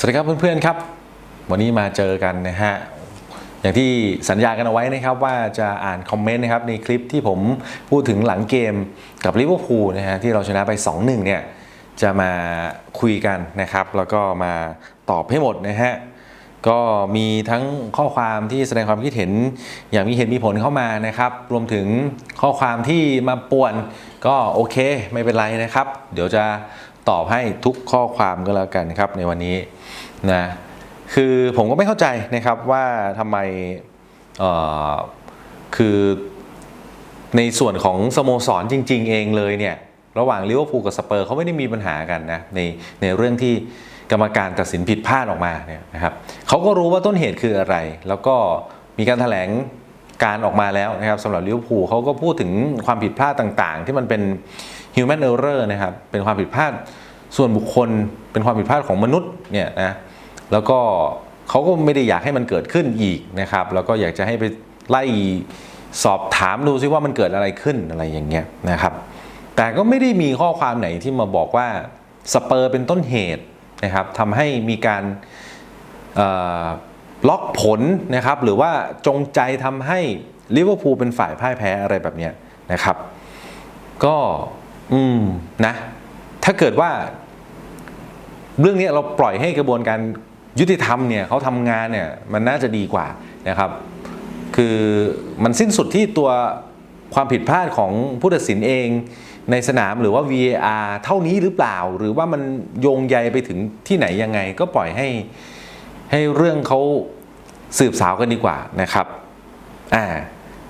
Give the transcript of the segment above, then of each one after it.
สวัสดีครับเพื่อนๆครับ วันนี้มาเจอกันนะฮะอย่างที่สัญญากันเอาไว้นะครับว่าจะอ่านคอมเมนต์นะครับในคลิปที่ผมพูดถึงหลังเกมกับลิเวอร์พูลนะฮะที่เราชนะไป 2-1เนี่ยจะมาคุยกันนะครับ แล้วก็มาตอบให้หมดนะฮะก็มีทั้งข้อความที่แสดงความคิดเห็นอย่างมีเหตุมีผลเข้ามานะครับ รวมถึงข้อความที่มาป่วนก็โอเคไม่เป็นไรนะครับ เดี๋ยวจะ ตอบให้ทุกข้อความก็แล้วกันครับในวันนี้นะคือผมก็ไม่เข้าใจนะครับว่าทำไมคือในส่วนของสโมสรจริง ๆ เองเลยเนี่ยระหว่างลิเวอร์พูลกับสเปอร์เขาไม่ได้มีปัญหากันนะในในเรื่องที่กรรมการตัดสินผิดพลาดออกมาเนี่ยนะครับเขาก็รู้ว่าต้นเหตุคืออะไร แล้วก็มีการแถลงการออกมาแล้วนะครับสำหรับลิเวอร์พูลเขาก็พูดถึงความผิดพลาดต่างๆ ที่มันเป็น human error นะครับเป็นความผิดพลาด ส่วนบุคคลเป็นความผิดพลาดของมนุษย์เนี่ยนะแล้วก็เขาก็ไม่ได้อยากให้มันเกิดขึ้นอีกนะครับ แล้วก็อยากจะให้ไปไล่สอบถามดูซิว่ามันเกิดอะไรขึ้นอะไรอย่างเงี้ยนะครับ แต่ก็ไม่ได้มีข้อความไหนที่มาบอกว่าสเปอร์เป็นต้นเหตุนะครับทำให้มีการล็อกผลนะครับ หรือว่าจงใจทำให้ลิเวอร์พูลเป็นฝ่ายพ่ายแพ้อะไรแบบเนี้ยนะครับ ก็ อืมนะ ถ้าเกิดว่า เรื่องนี้เราปล่อยให้กระบวนการยุติธรรมเนี่ยเขาทำงานเนี่ยมันน่าจะดีกว่านะครับ คือมันสิ้นสุดที่ตัวความผิดพลาดของผู้ตัดสินเองในสนามหรือว่า VAR เท่านี้หรือเปล่า หรือว่ามันโยงใยไปถึงที่ไหนยังไง ก็ปล่อยให้ให้เรื่องเขาสืบสาวกันดีกว่านะครับอ่า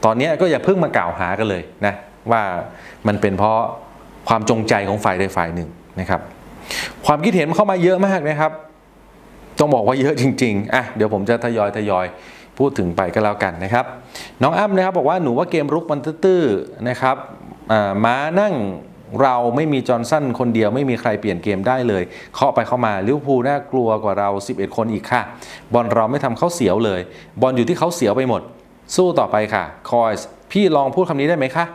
ตอนนี้ก็อย่าเพิ่งมากล่าวหากันเลยนะว่ามันเป็นเพราะ ความจงใจของฝ่ายใดฝ่ายหนึ่งนะครับ ความคิดเห็นเข้ามาเยอะมากนะครับ ต้องบอกว่าเยอะจริงๆอะเดี๋ยวผมจะทยอยทยอยพูดถึงไปก็แล้วกันนะครับ น้องอ้ำนะครับบอกว่าหนูว่าเกมรุกมันตื้อๆนะครับม้านั่งเราไม่มีจอร์นสันคนเดียวไม่มีใครเปลี่ยนเกมได้เลยเคาะไปเข้ามาลิเวอร์พูลน่ากลัวกว่าเรา 11 คนอีกค่ะ บอลเราไม่ทำเขาเสียวเลย บอลอยู่ที่เขาเสียวไปหมด สู้ต่อไปค่ะคอยส์พี่ลองพูดคำนี้ได้ไหมคะ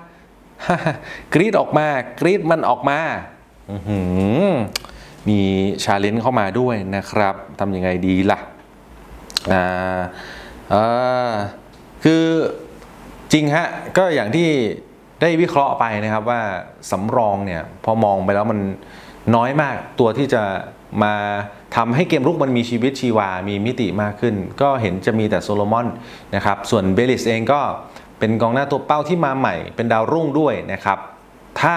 กรีดออกมากรีดมันออกมาอืมีชาเลนจ์เข้ามาด้วยนะครับทำยังไงดีล่ะอ่าอ่าคือจริงฮะ ก็อย่างที่ได้วิเคราะห์ไปนะครับว่าสำรองเนี่ยพอมองไปแล้วมันน้อยมากตัวที่จะมาทำให้เกมรุกมันมีชีวิตชีวา มีมิติมากขึ้น ก็เห็นจะมีแต่โซโลมอนนะครับ ส่วนเบลิสเองก็ เป็นกองหน้าตัวเป้าที่มาใหม่ เป็นดาวรุ่งด้วยนะครับ ถ้า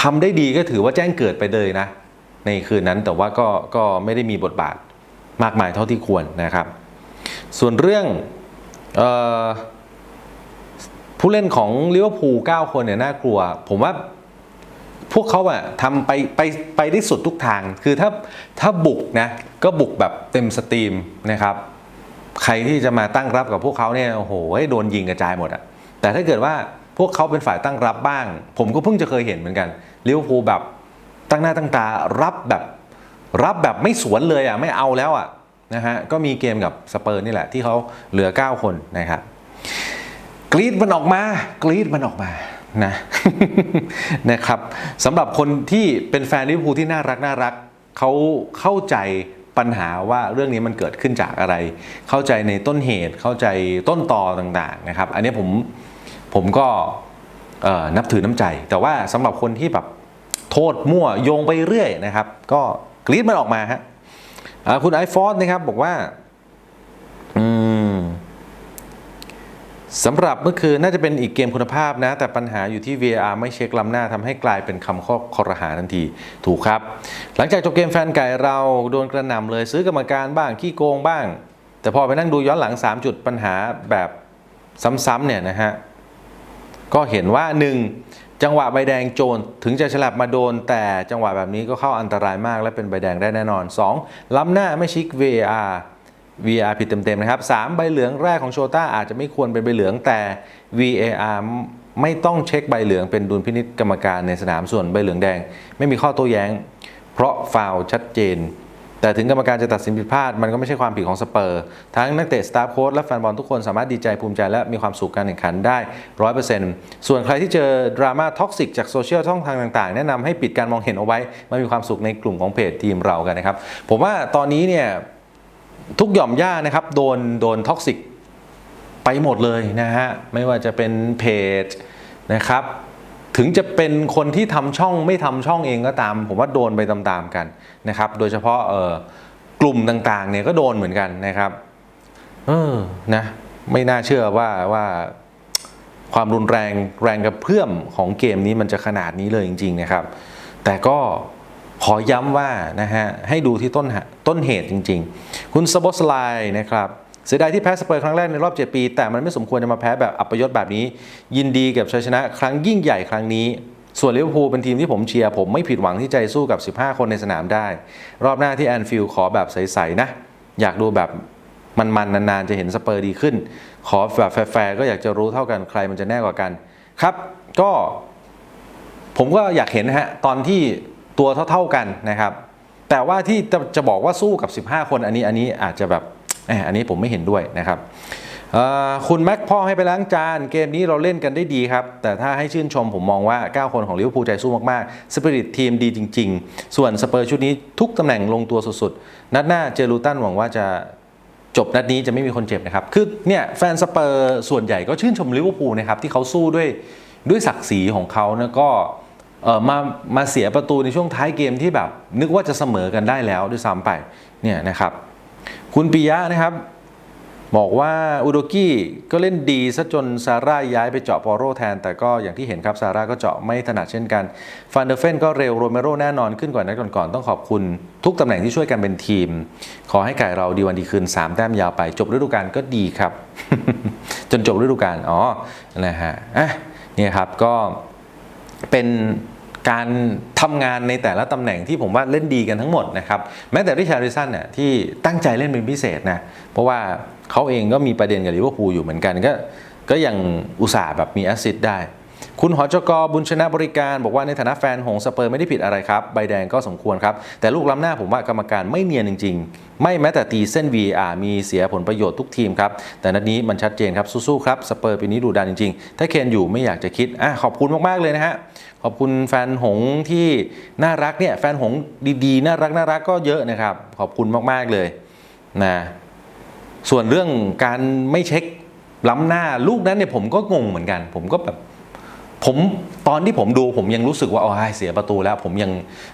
ทำได้ดีก็ถือว่าแจ้งเกิดไปเลยนะ ในคืนนั้นแต่ว่าก็ก็ไม่ได้มีบทบาทมากมายเท่าที่ควรนะครับ ส่วนเรื่องออผู้เล่นของลิเวอร์พูล9คนเนี่ยน่ากลัว ผมว่าพวกเขาอะทำไปไปไปได้สุดทุกทาง คือถ้าถ้าบุกนะก็บุกแบบเต็มสตรีมนะครับ ใครที่จะมาตั้งรับกับพวกเขาเนี่ยโอ้โหโดนยิงกระจายหมดอะแต่ถ้าเกิดว่าพวกเขาเป็นฝ่ายตั้งรับบ้าง ผมก็เพิ่งจะเคยเห็นเหมือนกันลิเวอร์พูลแบบตั้งหน้าตั้งตารับแบบรับแบบไม่สวนเลยอะไม่เอาแล้วอะนะฮะก็มีเกมกับสเปอร์นี่แหละที่เขาเหลือ 9 คนนะครับกรีดมันออกมากรีดมันออกมานะนะครับสำหรับคนที่เป็นแฟนลิเวอร์พูลที่น่ารักน่ารักเขาเข้าใจ ปัญหาว่าเรื่องนี้มันเกิดขึ้นจากอะไร เข้าใจในต้นเหตุเข้าใจต้นตอต่างๆนะครับ อันนี้ผมผมก็นับถือน้ำใจ แต่ว่าสำหรับคนที่แบบโทษมั่วโยงไปเรื่อยนะครับ ก็กรีดมันออกมาฮะคุณไอฟอร์นะครับบอกว่าอืม สำหรับเมื่อคืนน่าจะเป็นอีกเกมคุณภาพนะ แต่ปัญหาอยู่ที่ VAR ไม่เช็คล้ำหน้าทำให้กลายเป็นคำข้อคอรหาทันทีถูกครับ หลังจากจบเกมแฟนไก่เราโดนกระหน่ำเลยซื้อกรรมการบ้างขี้โกงบ้าง แต่พอไปนั่งดูย้อนหลัง 3 จุดปัญหาแบบซ้ำๆเนี่ยนะฮะ ก็เห็นว่า 1. จังหวะใบแดงโจรถึงจะฉลับมาโดน แต่จังหวะแบบนี้ก็เข้าอันตรายมากและเป็นใบแดงได้แน่นอน 2. ล้ำหน้าไม่ชิก VAR VAR ผิดเต็มๆนะครับ3ใบเหลืองแรกของโชต้าอาจจะไม่ควรเป็นใบเหลืองแต่ VAR ไม่ต้องเช็คใบเหลืองเป็นดุลพินิจกรรมการในสนามส่วนใบเหลืองแดง ไม่มีข้อโต้แย้ง เพราะฟาวชัดเจน แต่ถึงกรรมการจะตัดสินผิดพลาด มันก็ไม่ใช่ความผิดของสเปอร์ ทั้งนักเตะสตาฟโค้ชและแฟนบอลทุกคนสามารถดีใจภูมิใจและมีความสุขการแข่งขันได้100%ส่วนใครที่เจอดราม่าท็อกซิกจากโซเชียลช่องทางต่างๆ แนะนำให้ปิดการมองเห็นเอาไว้มามีความสุขในกลุ่มของเพจทีมเรากันนะครับผมว่าตอนนี้เนี่ย ทุกหย่อมย่านะครับโดนโดนท็อกซิกไปหมดเลยนะฮะ ไม่ว่าจะเป็นเพจนะครับ ถึงจะเป็นคนที่ทำช่องไม่ทำช่องเองก็ตาม ผมว่าโดนไปตามๆกันนะครับ โดยเฉพาะเออกลุ่มต่างๆเนี่ยก็โดนเหมือนกันนะครับเออนะไม่น่าเชื่อว่าว่าความรุนแรงแรงกระเพื่อมของเกมนี้มันจะขนาดนี้เลยจริง ๆ นะครับ แต่ก็ ขอย้ำว่านะฮะให้ดูที่ต้นต้นเหตุจริง ๆ คุณสปอสไลน์นะครับเสียดายที่แพ้สเปอร์ครั้งแรกในรอบ 7 ปี แต่มันไม่สมควรจะมาแพ้แบบอัปยศแบบนี้ ยินดีกับชัยชนะ ครั้งยิ่งใหญ่ครั้งนี้ ส่วนลิเวอร์พูลเป็นทีมที่ผมเชียร์ผมไม่ผิดหวังที่ใจสู้กับ 15 คนในสนามได้ รอบหน้าที่แอนฟิลด์ขอแบบใสๆนะ อยากดูแบบมันๆนานๆ จะเห็นสเปอร์ดีขึ้น ขอแบบแฟร์ๆก็อยากจะรู้เท่ากันใครมันจะแน่กว่ากัน ครับ ก็ ผมก็อยากเห็นนะฮะตอนที่ ตัวเท่าๆกันนะครับ แต่ว่าที่จะจะบอกว่าสู้กับ 15 คนอันนี้อันนี้อาจจะแบบอันนี้ผมไม่เห็นด้วยนะครับคุณแม็กพ่อให้ไปล้างจานเกมนี้เราเล่นกันได้ดีครับ แต่ถ้าให้ชื่นชมผมมองว่า 9 คนของลิเวอร์พูลใจสู้มากๆสปิริตทีมดีจริง ๆ ส่วนสเปอร์ชุดนี้ทุกตำแหน่งลงตัวสุดๆ นัดหน้าเจอลูตันหวังว่าจะจบนัดนี้จะไม่มีคนเจ็บนะครับ คือเนี่ยแฟนสเปอร์ส่วนใหญ่ก็ชื่นชมลิเวอร์พูลนะครับ ที่เขาสู้ด้วยด้วยศักดิ์ศรีของเขานะก็ เออมามาเสียประตูในช่วงท้ายเกมที่แบบ นึกว่าจะเสมอกันได้แล้วด้วยซ้ำไปเนี่ยนะครับ คุณปิยะนะครับ บอกว่าอุดกี้ก็เล่นดีซะจนซาร่าย้ายไปเจาะปอโรแทน แต่ก็อย่างที่เห็นครับซาร่าก็เจาะไม่ถนัดเช่นกันฟันเดอร์เฟนก็เร็วโรเมโรแน่นอนขึ้นกว่านัดก่อนๆต้องขอบคุณทุกตำแหน่งที่ช่วยกันเป็นทีม ขอให้ไก่เราดีวันดีคืน 3 แต้มยาวไป จบฤดูกาลก็ดีครับ จนจบฤดูกาลอ๋อนะฮะอะเนี่ยครับก็ เป็นการทำงานในแต่ละตำแหน่งที่ผมว่าเล่นดีกันทั้งหมดนะครับแม้แต่ริชาร์ดิสันเนี่ยที่ตั้งใจเล่นเป็นพิเศษนะเพราะว่าเขาเองก็มีประเด็นกับลิเวอร์พูลอยู่เหมือนกันก็ก็ยังอุตส่าห์แบบมีแอสซิสต์ได้ คุณหอจกบุญชนะบริการบอกว่าในฐานะแฟนของสเปอร์ไม่ได้ผิดอะไรครับ ใบแดงก็สมควรครับ แต่ลูกล้ำหน้าผมว่ากรรมการไม่เนียนจริง ๆ ไม่แม้แต่ตีเส้น VR มีเสียผลประโยชน์ทุกทีมครับ แต่นัดนี้มันชัดเจนครับ สู้ๆครับ สเปอร์ปีนี้ดูดันจริง ๆ ถ้าเคนอยู่ไม่อยากจะคิดอะขอบคุณมากๆเลยนะฮะขอบคุณแฟนหงที่น่ารักเนี่ยแฟนหงดีๆน่ารักน่ารักก็เยอะนะครับขอบคุณมากๆเลยนะส่วนเรื่องการไม่เช็คล้ำหน้าลูกนั้นเนี่ยผมก็งงเหมือนกัน ผมก็แบบ ผมตอนที่ผมดูผมยังรู้สึกว่าโอ้ยเสียประตูแล้วผมยัง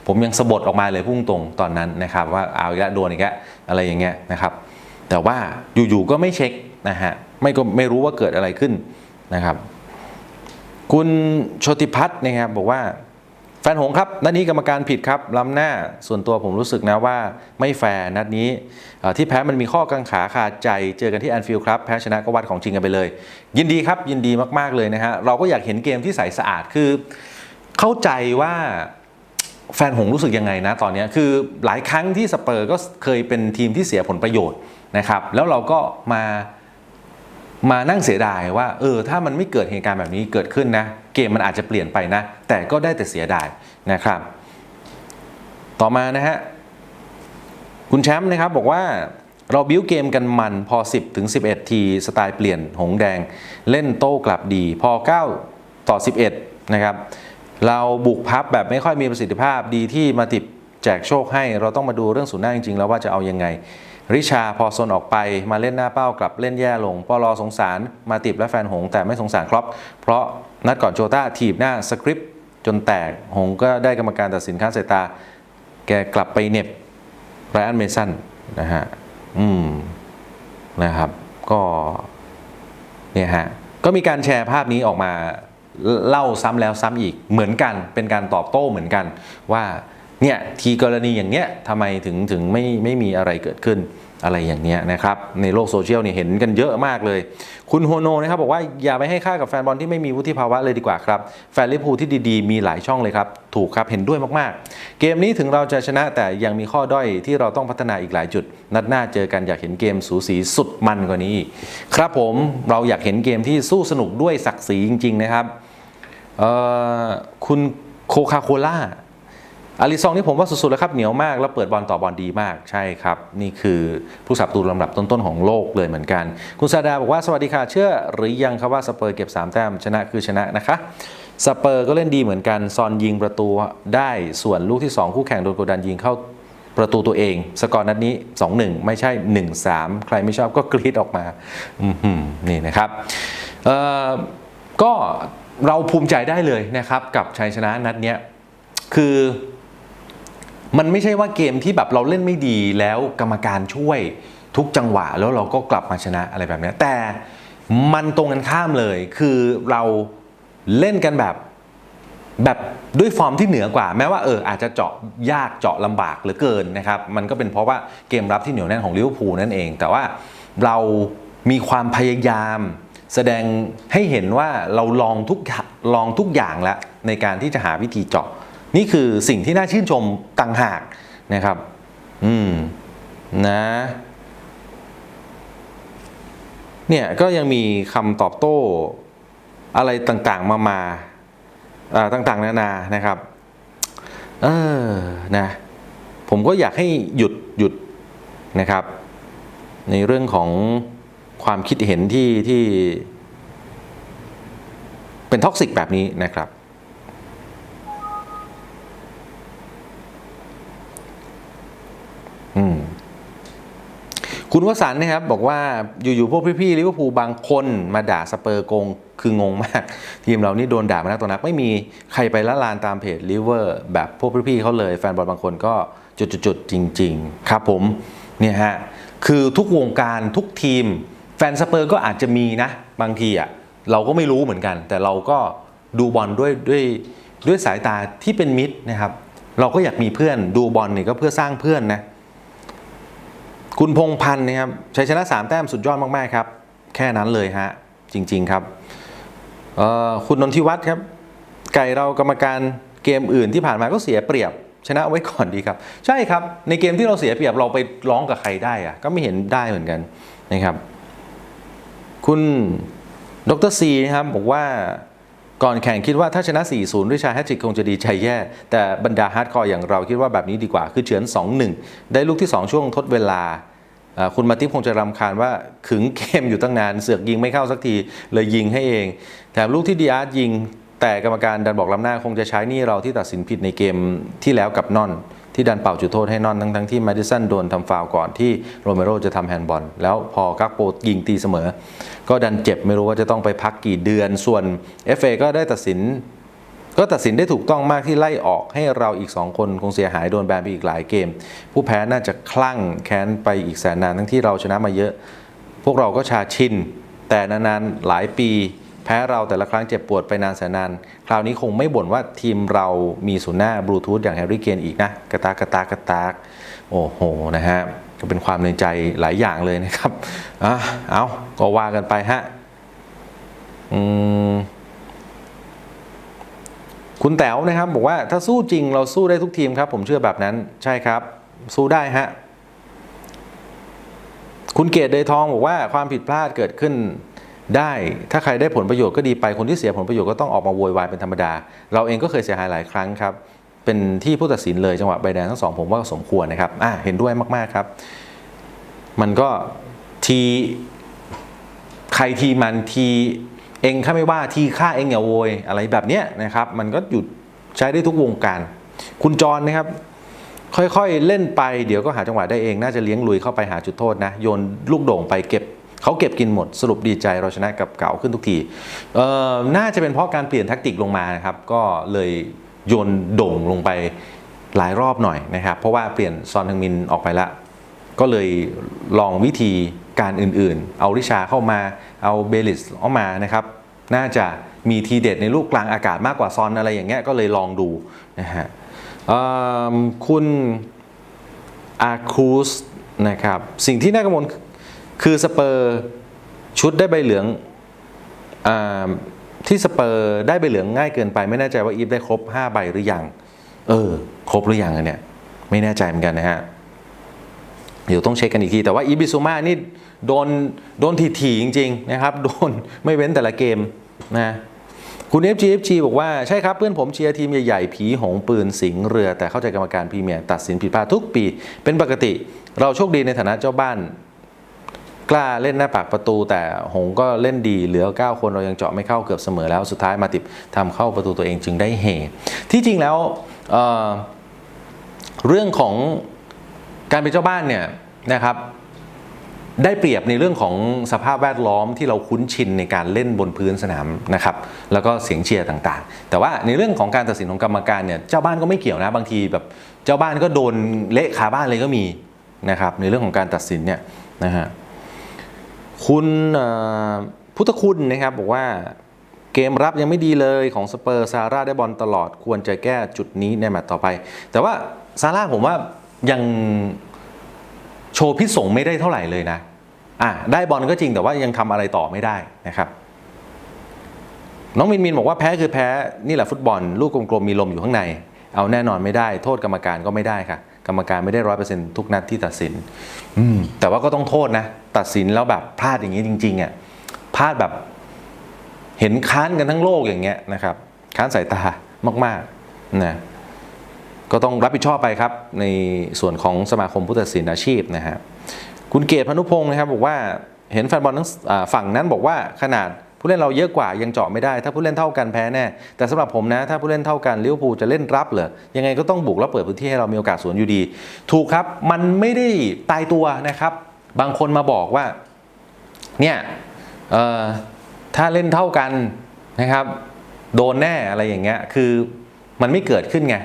ผมยังสะบดออกมาเลยพุ่งตรงตอนนั้นนะครับ ว่าเอาอีกแล้วโดนอีกแล้วอะไรอย่างเงี้ยนะครับ แต่ว่าอยู่ๆก็ไม่เช็คนะฮะไม่ก็ไม่รู้ว่าเกิดอะไรขึ้นนะครับ คุณโชติพัฒน์นะครับบอกว่า แฟนหงครับนัดนี้กรรมการผิดครับล้ำหน้าส่วนตัวผมรู้สึกนะว่าไม่แฟร์นัดนี้ที่แพ้มันมีข้อกังขาคาดใจเจอกันที่แอนฟิลด์ครับแพ้ชนะก็วัดของจริงกันไปเลย ยินดีครับยินดีมากๆเลยนะฮะเราก็อยากเห็นเกมที่ใสสะอาดคือ เข้าใจว่าแฟนหงรู้สึกยังไงนะตอนนี้คือหลายครั้งที่สเปอร์ก็เคยเป็นทีมที่เสียผลประโยชน์นะครับแล้วเราก็มา มานั่งเสียดายว่าเออถ้ามันไม่เกิดเหตุการณ์แบบนี้เกิดขึ้นนะ เกมมันอาจจะเปลี่ยนไปนะ แต่ก็ได้แต่เสียดายนะครับ ต่อมานะฮะคุณแชมป์นะครับบอกว่าเราบิ้วเกมกันมันพอ 10 ถึง 11 ทีสไตล์เปลี่ยนหงแดง เล่นโต้กลับดี พอ 9 ต่อ 11 นะครับ เราบุกพับแบบไม่ค่อยมีประสิทธิภาพดีที่มาติบแจกโชคให้ เราต้องมาดูเรื่องศูนย์หน้าจริงๆ แล้วว่าจะเอายังไง ริชาพอโซนออกไปมาเล่นหน้าเป้ากลับเล่นแย่ลงปอลอสงสารมาติบและแฟนหง แต่ไม่สงสารครอปเพราะนัดก่อนโจต้าถีบหน้าสคริปต์จนแตกหงก็ได้กรรมการตัดสินค้าสายตา แกกลับไปเน็บไรอันเมสันนะฮะ อืม นะครับ ก็ เนี่ยฮะ ก็มีการแชร์ภาพนี้ออกมาเล่าซ้ำแล้วซ้ำอีกเหมือนกัน เป็นการตอบโต้เหมือนกันว่า เนี่ยทีกรณีอย่างเนี้ยทำไมถึงถึงไม่ไม่มีอะไรเกิดขึ้นอะไรอย่างเนี้ยนะครับในโลกโซเชียลเนี่ยเห็นกันเยอะมากเลย คุณโฮโนนะครับบอกว่าอย่าไปให้ค่ากับแฟนบอลที่ไม่มีวุฒิภาวะเลยดีกว่าครับ แฟนลิเวอร์พูลที่ดีๆ มีหลายช่องเลยครับ ถูกครับเห็นด้วยมากๆ เกมนี้ถึงเราจะชนะแต่ยังมีข้อด้อยที่เราต้องพัฒนาอีกหลายจุด นัดหน้าเจอกันอยากเห็นเกมสูสีสุดมันกว่านี้ ครับผมเราอยากเห็นเกมที่สู้สนุกด้วยศักดิ์ศรีจริง ๆ นะครับคุณโคคาโคล่า อาริซองนี่ผมว่าสุดๆแล้วครับเหนียวมากแล้วเปิดบอลต่อบอลดีมากใช่ครับ นี่คือผู้สับตูลำดับต้นๆของโลกเลยเหมือนกัน คุณซาดาบอกว่าสวัสดีค่ะเชื่อหรือยังครับว่าสเปอร์เก็บ 3 แต้มชนะคือชนะนะคะสเปอร์ก็เล่นดีเหมือนกันซอนยิงประตูได้ส่วนลูกที่ 2 คู่แข่งโดนกดดันยิงเข้าประตูตัวเอง สกอร์นัดนี้ 2-1 ไม่ใช่ 1-3 ใครไม่ชอบก็กรีดออกมาอื้อหือนี่นะครับเอ่อก็เราภูมิใจได้เลยนะครับกับชัยชนะนัดเนี้ยคือ มันไม่ใช่ว่าเกมที่แบบเราเล่นไม่ดีแล้วกรรมการช่วยทุกจังหวะแล้วเราก็กลับมาชนะอะไรแบบนี้แต่มันตรงกันข้ามเลย คือเราเล่นกันแบบแบบด้วยฟอร์มที่เหนือกว่า แม้ว่าเอออาจจะเจาะยากเจาะลำบากเหลือเกินนะครับ มันก็เป็นเพราะว่าเกมรับที่เหนียวแน่นของลิเวอร์พูลนั่นเอง แต่ว่าเรามีความพยายาม แสดงให้เห็นว่าเราลองทุกลองทุกอย่างแล้วในการที่จะหาวิธีเจาะ นี่คือสิ่งที่น่าชื่นชมต่างหากนะครับ อืม นะ เนี่ย ก็ยังมีคำตอบโต้ อะไรต่างๆ มามาอ่าต่างๆ นานา นะครับ เออ นะ ผมก็อยากให้หยุดหยุดนะครับ ในเรื่องของความคิดเห็นที่ที่ เป็นท็อกซิกแบบนี้นะครับ อืม คุณวสันต์นะครับ บอกว่าอยู่ๆพวกพี่ๆลิเวอร์พูลบางคนมาด่าสเปอร์โกงคืองงมาก ทีมเรานี่โดนด่ามานักต่อนัก ไม่มีใครไปละลานตามเพจลิเวอร์แบบพวกพี่ๆเขาเลย แฟนบอลบางคนก็จุดๆจริง ๆ ครับผมเนี่ยฮะคือทุกวงการทุกทีม แฟนสเปอร์ก็อาจจะมีนะ บางทีอะเราก็ไม่รู้เหมือนกัน แต่เราก็ดูบอลด้วยด้วยด้วยสายตาที่เป็นมิตรนะครับ เราก็อยากมีเพื่อนดูบอลเนี่ยก็เพื่อสร้างเพื่อนนะ คุณพงพันธ์นะครับชัยชนะ 3 แต้มสุดยอดมาก ๆ ครับ แค่นั้นเลยฮะ จริง ๆ ครับ คุณนนทิวัฒน์ครับ ไก่เรากรรมการเกมอื่นที่ผ่านมาก็เสียเปรียบ ชนะไว้ก่อนดีครับ ใช่ครับ ในเกมที่เราเสียเปรียบเราไปร้องกับใครได้อะก็ไม่เห็นได้เหมือนกันนะครับ คุณดรซีนะครับบอกว่า ก่อนแข่งคิดว่าถ้าชนะ 4-0ด้วยชายแฮตริกคงจะดีใจแย่ แต่บรรดาฮาร์ดคอร์อย่างเราคิดว่าแบบนี้ดีกว่า คือเฉือน 2-1 ได้ลูกที่ 2 ช่วงทดเวลา คุณมาติฟคงจะรำคาญว่าขึงเกมอยู่ตั้งนาน เสือกยิงไม่เข้าสักที เลยยิงให้เอง แถมลูกที่ดีอาร์ตยิง แต่กรรมการดันบอกล้ำหน้าคงจะใช้นี่เราที่ตัดสินผิดในเกมที่แล้วกับนอน ที่ดันเป่าจุดโทษให้นอนทั้งทั้งๆที่มาดิสันโดนทำฟาวก่อนที่โรเมโรจะทำแฮนด์บอล แล้วพอกักโปยิงตีเสมอ ก็ดันเจ็บไม่รู้ว่าจะต้องไปพักกี่เดือน ส่วน FA ก็ได้ตัดสิน ก็ตัดสินได้ถูกต้องมากที่ไล่ออกให้เราอีก 2 คนคงเสียหายโดนแบนไปอีกหลายเกม ผู้แพ้น่าจะคลั่งแค้นไปอีกแสนนานทั้งที่เราชนะมาเยอะ พวกเราก็ชาชินแต่นานๆหลายปี แพ้เราแต่ละครั้งเจ็บปวดไปนานแสนนาน คราวนี้คงไม่บ่นว่าทีมเรามีศูนย์หน้าบลูทูธอย่างแฮร์รี่เกนอีกนะ กระตากกระตากกระตากโอ้โหนะฮะก็เป็นความในใจหลายอย่างเลยนะครับอะเอาก็ว่ากันไปฮะอืมคุณแต๋วนะครับบอกว่าถ้าสู้จริงเราสู้ได้ทุกทีมครับ ผมเชื่อแบบนั้นใช่ครับ สู้ได้ฮะคุณเกตเดยทองบอกว่าความผิดพลาดเกิดขึ้น ได้ถ้าใครได้ผลประโยชน์ก็ดีไปคนที่เสียผลประโยชน์ก็ต้องออกมาโวยวายเป็นธรรมดา เราเองก็เคยเสียหายหลายครั้งครับ เป็นที่ผู้ตัดสินเลยจังหวะใบแดงทั้งสองผมว่าสมควรนะครับอ่าเห็นด้วยมากๆครับ มันก็ทีใครทีมันทีเองข้าไม่ว่าทีฆ่าเองอย่าโวยอะไรแบบเนี้ยนะครับ มันก็หยุดใช้ได้ทุกวงการ คุณจรนะครับ ค่อยๆเล่นไปเดี๋ยวก็หาจังหวะได้เองน่าจะเลี้ยงลุยเข้าไปหาจุดโทษนะโยนลูกโด่งไปเก็บ เขาเก็บกินหมดสรุปดีใจเราชนะกับเก่าขึ้นทุกทีน่าจะเป็นเพราะการเปลี่ยนแท็กติกลงมานะครับ ก็เลยโยนโด่งลงไปหลายรอบหน่อยนะครับ เพราะว่าเปลี่ยนซอนทึงมินออกไปละ ก็เลยลองวิธีการอื่นๆ เอาริชาเข้ามาเอาเบลิสเข้ามานะครับ น่าจะมีทีเด็ดในลูกกลางอากาศมากกว่าซอนอะไรอย่างเงี้ยก็เลยลองดูนะฮะคุณอาคูสนะครับ สิ่งที่น่ากังวล คือสเปอร์ชุดได้ใบเหลืองอที่สเปอร์ได้ใบเหลืองง่ายเกินไป ไม่แน่ใจว่าอีฟได้ครบ 5 ใบหรือยัง เออ ครบหรือยังเนี่ย ไม่แน่ใจเหมือนกันนะฮะ เดี๋ยวต้องเช็คกันอีกที แต่ว่าอีบิซูมานี่โดนโดนถี่ๆจริง ๆ นะครับ โดนไม่เว้นแต่ละเกมนะคุณ FGFG บอกว่าใช่ครับเพื่อนผมเชียร์ทีมใหญ่ ๆ ผีหงปืนสิงเรือ แต่เข้าใจกรรมการพรีเมียร์ตัดสินผิดพลาดทุกปี เป็นปกติ เราโชคดีในฐานะเจ้าบ้าน กล้าเล่นหน้าปากประตู แต่หงก็เล่นดีเหลือ 9 คนเรายังเจาะไม่เข้าเกือบเสมอแล้วสุดท้ายมาติบทำเข้าประตูตัวเองจึงได้เหตุที่จริงแล้วเเรื่องของการเป็นเจ้าบ้านเนี่ยนะครับได้เปรียบในเรื่องของสภาพแวดล้อมที่เราคุ้นชินในการเล่นบนพื้นสนามนะครับ แล้วก็เสียงเชียร์ต่างๆ แต่ว่าในเรื่องของการตัดสินของกรรมการเนี่ยเจ้าบ้านก็ไม่เกี่ยวนะบางทีแบบเจ้าบ้านก็โดนเละคาบ้านเลยก็มีนะครับในเรื่องของการตัดสินเนี่ยนะฮะ คุณพุทธคุณนะครับบอกว่าเกมรับยังไม่ดีเลยของสเปอร์ซาร่าได้บอลตลอดควรจะแก้จุดนี้ในแมตช์ต่อไป แต่ว่าซาร่าผมว่ายังโชว์พิษสงไม่ได้เท่าไหร่เลยนะอะได้บอลก็จริงแต่ว่ายังทำอะไรต่อไม่ได้นะครับน้องมินมินบอกว่าแพ้คือแพ้นี่แหละฟุตบอล ลูกกลมๆมีลมอยู่ข้างใน เอาแน่นอนไม่ได้ โทษกรรมการก็ไม่ได้ค่ะ กรรมการไม่ได้ร้อยเปอร์เซ็นต์ทุกนัดที่ตัดสิน อืมแต่ว่าก็ต้องโทษนะ ตัดสินแล้วแบบพลาดอย่างนี้จริงๆอะพลาดแบบเห็นค้านกันทั้งโลกอย่างเงี้ยนะครับ ค้านสายตามากๆนะก็ต้องรับผิดชอบไปครับ ในส่วนของสมาคมผู้ตัดสินอาชีพนะฮะคุณเกตพนุพงศ์นะครับบอกว่าเห็นแฟนบอลทั้งฝั่งนั้นบอกว่าขนาด ผู้เล่นเราเยอะกว่ายังเจาะไม่ได้ ถ้าผู้เล่นเท่ากันแพ้แน่ แต่สำหรับผมนะ ถ้าผู้เล่นเท่ากันลิเวอร์พูลจะเล่นรับเหรอยังไงก็ต้องบุกแล้วเปิดพื้นที่ให้เรามีโอกาสสวนอยู่ดี ถูกครับมันไม่ได้ตายตัวนะครับ บางคนมาบอกว่าเนี่ยถ้าเล่นเท่ากันนะครับ โดนแน่อะไรอย่างเงี้ยคือมันไม่เกิดขึ้นไง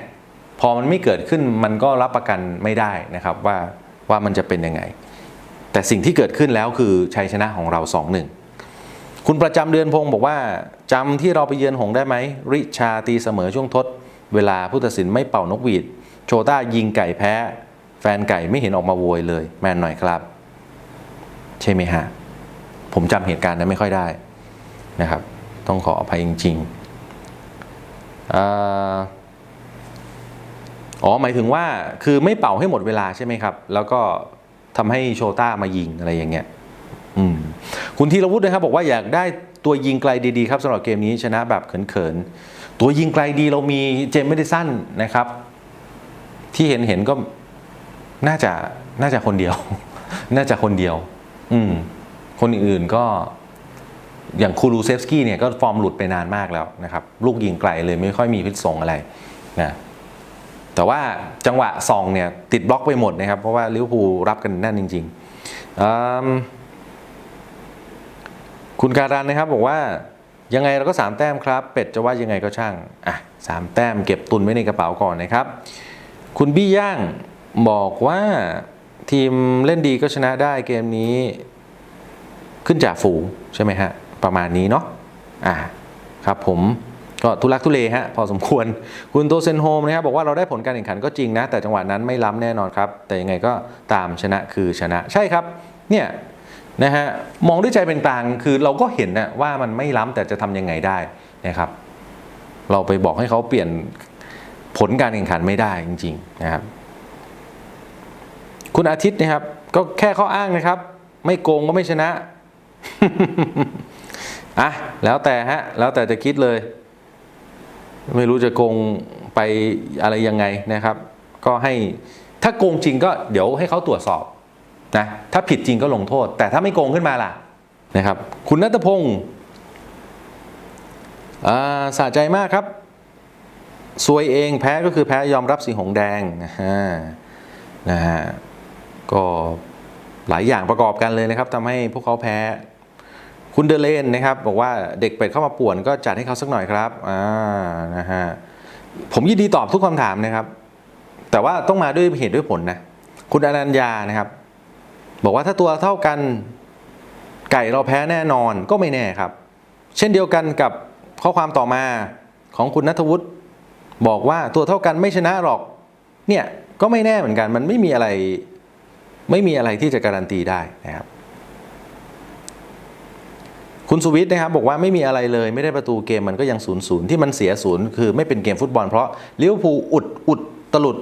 พอมันไม่เกิดขึ้นมันก็รับประกันไม่ได้นะครับว่าว่ามันจะเป็นยังไง แต่สิ่งที่เกิดขึ้นแล้วคือชัยชนะของเรา 2-1 คุณประจำเดือนพงศ์บอกว่าจำที่เราไปเยือนหงได้ไหม ริชาตีเสมอช่วงทด เวลาผู้ตัดสินไม่เป่านกหวีด โชต้ายิงไก่แพ้ แฟนไก่ไม่เห็นออกมาโวยเลย แมนหน่อยครับ ใช่ไหมฮะ ผมจำเหตุการณ์นั้นไม่ค่อยได้นะครับ ต้องขออภัยจริงๆอ๋อหมายถึงว่าคือไม่เป่าให้หมดเวลาใช่ไหมครับ แล้วก็ทำให้โชต้ามายิงอะไรอย่างเงี้ย คุณธีรวุฒินะครับบอกว่าอยากได้ตัวยิงไกลดีๆครับสำหรับเกมนี้ชนะแบบเขินๆ ตัวยิงไกลดีเรามีเจมส์ไม่ได้สั้นนะครับ ที่เห็นเห็นๆก็น่าจะน่าจะคนเดียว น่าจะคนเดียว อืม คนอื่นๆก็อย่างคูรูเซฟสกี้เนี่ยก็ฟอร์มหลุดไปนานมากแล้วนะครับ ลูกยิงไกลเลยไม่ค่อยมีพิษสงอะไรนะแต่ว่าจังหวะซองเนี่ยติดบล็อกไปหมดนะครับ เพราะว่าลิเวอร์พูลรับกันแน่นจริงๆอืม คุณการันนะครับบอกว่ายังไงเราก็ 3 แต้มครับ เป็ดจะว่ายังไงก็ช่างอะสามแต้มเก็บตุนไว้ในกระเป๋าก่อนนะครับ คุณบี้ย่างบอกว่าทีมเล่นดีก็ชนะได้เกมนี้ ขึ้นจากฝูงใช่ไหมฮะ ประมาณนี้เนาะอ่าครับผมก็ทุลักทุเลฮะพอสมควร คุณโตเซนโฮมนะครับบอกว่าเราได้ผลการแข่งขันก็จริงนะ แต่จังหวะนั้นไม่ล้ำแน่นอนครับ แต่ยังไงก็ตามชนะคือชนะใช่ครับ เนี่ย นะฮะมองด้วยใจเป็นกลางคือเราก็เห็นนะว่ามันไม่ล้ำแต่จะทำยังไงได้นะครับ เราไปบอกให้เขาเปลี่ยนผลการแข่งขันไม่ได้จริงๆนะครับ คุณอาทิตย์นะครับ ก็แค่ข้ออ้างนะครับ ไม่โกงก็ไม่ชนะอะแล้วแต่ฮะ แล้วแต่จะคิดเลย ไม่รู้จะโกงไปอะไรยังไงนะครับ ก็ให้ถ้าโกงจริงก็เดี๋ยวให้เขาตรวจสอบ นะถ้าผิดจริงก็ลงโทษ แต่ถ้าไม่โกงขึ้นมาล่ะนะครับ คุณนัทพงศ์อ่าสะใจมากครับซวยเองแพ้ก็คือแพ้ยอมรับสีหงแดงนะฮะนะฮะก็หลายอย่างประกอบกันเลยนะครับทำให้พวกเขาแพ้ คุณเดเลนนะครับ บอกว่าเด็กเป็ดเข้ามาป่วนก็จัดให้เขาสักหน่อยครับอ่านะฮะผมยินดีตอบทุกคำถามนะครับ แต่ว่าต้องมาด้วยเหตุด้วยผลนะ คุณอนัญญานะครับ บอกว่าถ้าตัวเท่ากันไก่เราแพ้แน่นอนก็ไม่แน่ครับ เช่นเดียวกันกับข้อความต่อมาของคุณนัทวุฒิบอกว่าตัวเท่ากันไม่ชนะหรอก เนี่ยก็ไม่แน่เหมือนกัน มันไม่มีอะไรไม่มีอะไรที่จะการันตีได้นะครับ คุณสุวิทย์นะครับบอกว่าไม่มีอะไรเลยไม่ได้ประตูเกมมันก็ยังศูนย์ศูนย์ที่มันเสียศูนย์คือไม่เป็นเกมฟุตบอลเพราะลิเวอร์พูลอุดอุดตลุด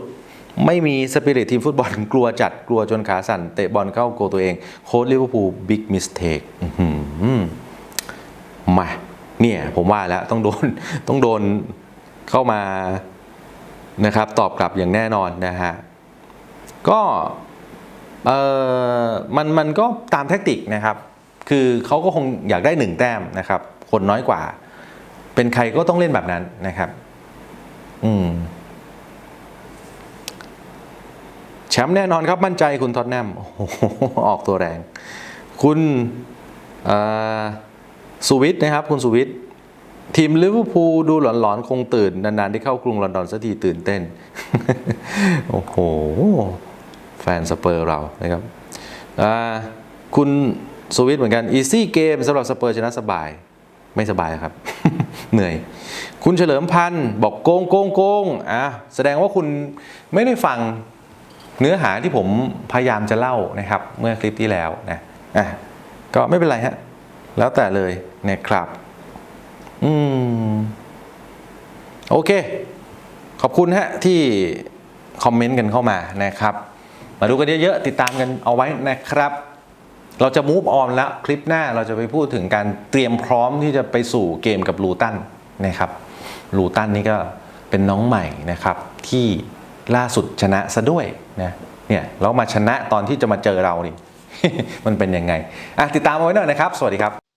ไม่มีสปิริตทีมฟุตบอลกลัวจัดกลัวจนขาสั่น เตะบอลเข้าโกตัวเอง โค้ดลิเวอร์พูลบิ๊กมิสเทคมาเนี่ยเนี่ย ผมว่าแล้วต้องโดนต้องโดนเข้ามานะครับ ตอบกลับอย่างแน่นอนนะฮะ ก็เออมันมันก็ตามแทคติกนะครับ คือเขาก็คงอยากได้หนึ่งแต้มนะครับ คนน้อยกว่า เป็นใครก็ต้องเล่นแบบนั้นนะครับ อืม แชมป์แน่นอนครับมั่นใจคุณท็อตแนมโอ้โหออกตัวแรง คุณสุวิทย์นะครับ คุณสุวิทย์ทีมลิเวอร์พูลดูหลอนๆ คงตื่น นานๆได้เข้ากรุงลอนดอนสักทีตื่นเต้น โอ้โห แฟนสเปอร์เรานะครับคุณสุวิทย์เหมือนกันอีซี่เกมสำหรับสเปอร์ชนะสบาย ไม่สบายครับ เหนื่อย คุณเฉลิมพันธ์บอกโกงโกงโกงอะแสดงว่าคุณไม่ได้ฟัง เนื้อหาที่ผมพยายามจะเล่านะครับ เมื่อคลิปที่แล้วนะอะก็ไม่เป็นไรฮะแล้วแต่เลยนะครับ อืม โอเค ขอบคุณฮะที่คอมเมนต์กันเข้ามานะครับ มาดูกันเยอะๆ ติดตามกันเอาไว้นะครับ เราจะ move on แล้วคลิปหน้าเราจะไปพูดถึงการเตรียมพร้อมที่จะไปสู่เกมกับลูตันนะครับลูตันนี่ก็เป็นน้องใหม่นะครับ ที่ล่าสุดชนะซะด้วย นะเนี่ยแล้วมาชนะตอนที่จะมาเจอเรานี่มันเป็นยังไงอะติดตามเอาไว้หน่อยนะครับ สวัสดีครับ